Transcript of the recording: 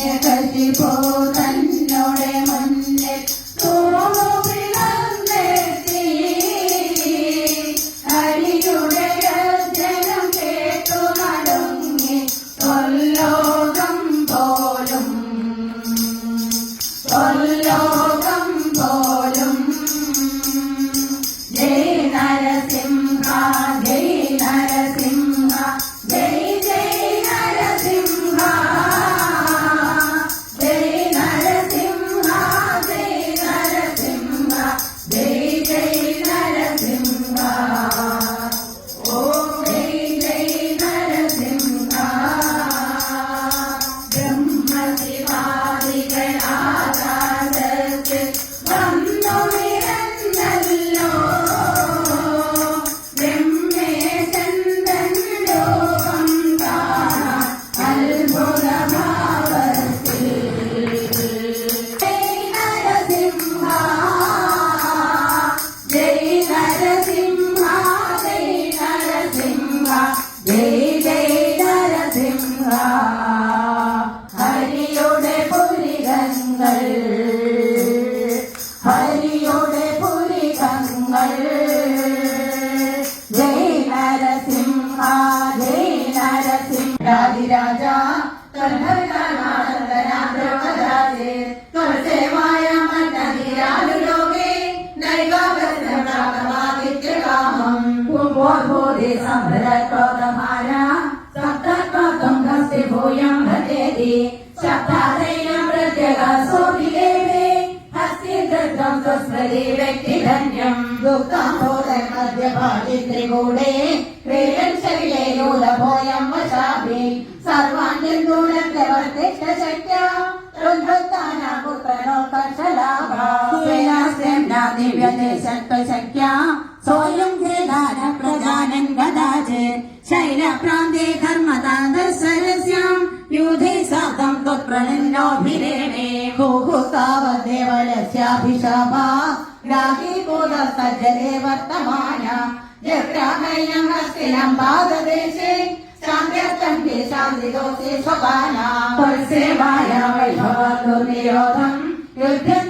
విద్య కలిపోతన ജയ് ജയ് നരസിംഹ ഹരിയുടെ പുരികങ്ങൾ. ഹരിയുടെ പുരികങ്ങൾ. ജയ് നരസിംഹ ജയ് നരസിംഹ രാജ ദ്രൗപദാജേ തുളസേവായ ഓർഭൂതി സമുദ്രക്രോധമാന സപ്തക്രോധം ഹസ്തി ഭൂയം ഭജേതി. ശബ്ദാദയം പ്രത്യകസോതിലേവേ ഹസ്തി ദൃഢം സ്വസ്മൃതി വ്യക്തിധന്യം ദുഃഖം പോലെ മധ്യഭാഗിത്രികൂടെ ക്രീഡൻ ശരിലെ യൂലഭോയം വശാഭി. സർവാന്യൂലത്തെ വർദ്ധിഷ്ട ശക്യ. രുദ്ധാന പുത്രനോ കക്ഷലാഭ जना दिव्यते सर्पसङ्ख्या सोऽयं त्रिधार प्रधानन् कदाचित् शैलप्रान्ते धर्मता दर्शनस्याम् यूधे साकं त्वत्प्रणन्नोभिरेणे हुः तावद्देवलस्याभिशापा ग्राहीभूतस्तज्जले वर्तमान यत्रामयं हस्तिनं पाददेशे शान्त्यर्थं के शान्तिदोषे स्वपाना परसेवाया वैभवदुर्निरोधम् युद्धं